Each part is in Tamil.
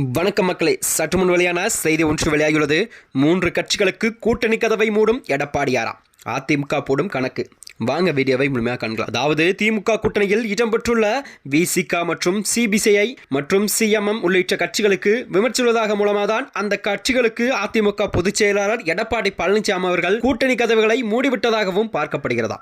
வணக்கம் மக்களை. சற்று முன் வெளியான செய்தி ஒன்று வெளியாகியுள்ளது. மூன்று கட்சிகளுக்கு கூட்டணி கதவை மூடும் எடப்பாடியாரா? அதிமுக போடும் கணக்கு. வாங்க வீடியோவை முழுமையாக காண்கலாம். அதாவது திமுக கூட்டணியில் இடம்பெற்றுள்ள விசிகா மற்றும் சிபிசிஐ மற்றும் சிஎம்எம் உள்ளிட்ட கட்சிகளுக்கு விமர்சித்துள்ளதாக மூலமாக தான் அந்த கட்சிகளுக்கு அதிமுக பொதுச் செயலாளர் எடப்பாடி பழனிசாமி அவர்கள் கூட்டணி கதவுகளை மூடிவிட்டதாகவும் பார்க்கப்படுகிறதா.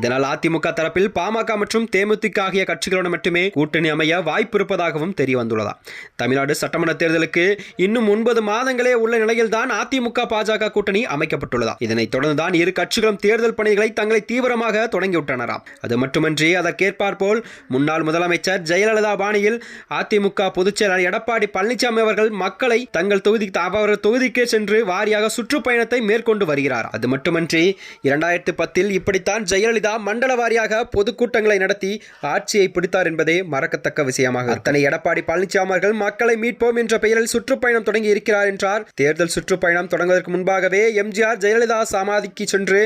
இதனால் அதிமுக தரப்பில் பாமக மற்றும் தேமுதிக ஆகிய கட்சிகளுடன் மட்டுமே கூட்டணி அமைய வாய்ப்பு இருப்பதாகவும் தெரிய வந்துள்ளதா தமிழ்நாடு சட்டமன்ற தேர்தலுக்கு இன்னும் ஒன்பது மாதங்களே உள்ள நிலையில்தான் அதிமுக பாஜக கூட்டணி அமைக்கப்பட்டுள்ளதா. இதனைத் தொடர்ந்து தான் இரு கட்சிகளும் தேர்தல் பணிகளை தங்களை தீவிர தீவிரமாக தொடங்கிவிட்டனராம். அது மட்டுமன்றி அதற்கேற்பார்போல் முன்னாள் முதலமைச்சர் ஜெயலலிதா பாணியில் அதிமுக பொதுச்செயலர் எடப்பாடி பழனிசாமி அவர்கள் மக்களை தங்கள் தொகுதி அவரது தொகுதிக்கே சென்று வாரியாக சுற்றுப்பயணத்தை மேற்கொண்டு வருகிறார். அது மட்டுமன்றி இரண்டாயிரத்து பத்தில் இப்படித்தான் ஜெயலலிதா மண்டல வாரியாக பொதுக்கூட்டங்களை நடத்தி ஆட்சியை பிடித்தார் என்பதே மறக்கத்தக்க விஷயமாக. அத்தனை எடப்பாடி பழனிசாமி அவர்கள் மக்களை மீட்போம் என்ற பெயரில் சுற்றுப்பயணம் தொடங்கி இருக்கிறார் என்றார். தேர்தல் சுற்றுப்பயணம் தொடங்குவதற்கு முன்பாகவே எம்ஜிஆர் ஜெயலலிதா சமாதிக்கு சென்று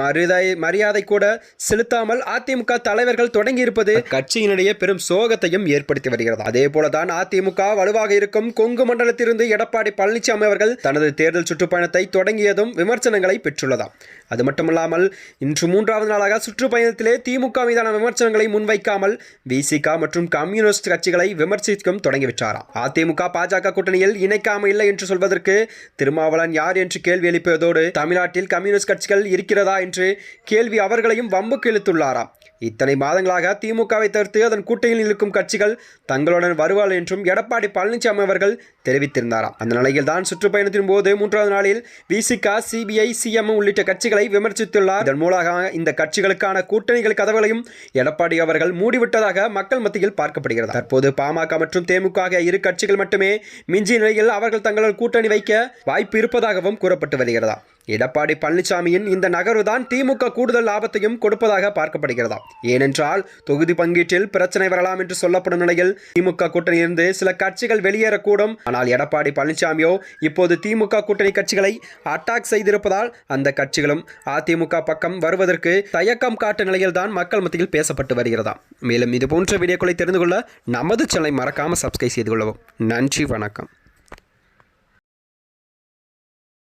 மரியாதை மரியாதை கூட செலுத்தாமல் அதிமுக தலைவர்கள் தொடங்கி இருப்பது கட்சியினிடையே பெரும் சோகத்தையும் ஏற்படுத்தி வருகிறது. அதே போலதான் அதிமுக வலுவாக இருக்கும் கொங்கு மண்டலத்திலிருந்து எடப்பாடி பழனிசாமி அவர்கள் தனது தேர்தல் சுற்றுப்பயணத்தை தொடங்கியதும் விமர்சனங்களை பெற்றுள்ளதாம். அது மட்டுமல்லாமல் இன்று மூன்றாவது நாளாக சுற்றுப்பயணத்திலே திமுக மீதான விமர்சனங்களை முன்வைக்காமல் விசிக மற்றும் கம்யூனிஸ்ட் கட்சிகளை விமர்சிக்கும் தொடங்கிவிட்டாராம். அதிமுக பாஜக கூட்டணியில் இணைக்காம இல்லை என்று சொல்வதற்கு திருமாவளன் யார் என்று கேள்வி எழுப்பியதோடு தமிழ்நாட்டில் கம்யூனிஸ்ட் கட்சிகள் இருக்கிறதா என்று கேள்வி அவர் அவர்களையும் வம்புக்கு இழுத்துள்ளாராம். இத்தனை மாதங்களாக திமுகவை தவிர்த்து அதன் கூட்டணியில் இருக்கும் கட்சிகள் தங்களுடன் வருவாள் என்றும் எடப்பாடி பழனிசாமி அவர்கள் தெரிவித்திருந்தாராம். அந்த நிலையில் தான் சுற்றுப்பயணத்தின் போது மூன்றாவது நாளில் விசிக சிபிஐ சிஎம் உள்ளிட்ட கட்சிகளை விமர்சித்துள்ளார். இதன் மூலமாக இந்த கட்சிகளுக்கான கூட்டணிகள் கதவுகளையும் எடப்பாடி அவர்கள் மூடிவிட்டதாக மக்கள் மத்தியில் பார்க்கப்படுகிறது. தற்போது பாமக மற்றும் தேமுக ஆகிய இரு கட்சிகள் மட்டுமே மிஞ்சிய நிலையில் அவர்கள் தங்களது கூட்டணி வைக்க வாய்ப்பு இருப்பதாகவும் கூறப்பட்டு வருகிறதா. எடப்பாடி பழனிசாமியின் இந்த நகர்வுதான் திமுக கூடுதல் லாபத்தையும் கொடுப்பதாக பார்க்கப்படுகிறதா? ஏனென்றால் தொகுதி பங்கீட்டில் பிரச்சனை வரலாம் என்று சொல்லப்படும் நிலையில் திமுக கூட்டணியிலிருந்து சில கட்சிகள் வெளியேறக்கூடும். ஆனால் எடப்பாடி பழனிசாமியோ இப்போது திமுக கூட்டணி கட்சிகளை அட்டாக் செய்திருப்பதால் அந்த கட்சிகளும் அதிமுக பக்கம் வருவதற்கு தயக்கம் காட்ட நிலையில்தான் மக்கள் மத்தியில் பேசப்பட்டு வருகிறதா? மேலும் இது போன்ற வீடியோக்களை தெரிந்து கொள்ள நமது சேனலை மறக்காமல் சப்ஸ்கிரைப் செய்து கொள்ளவும். நன்றி வணக்கம்.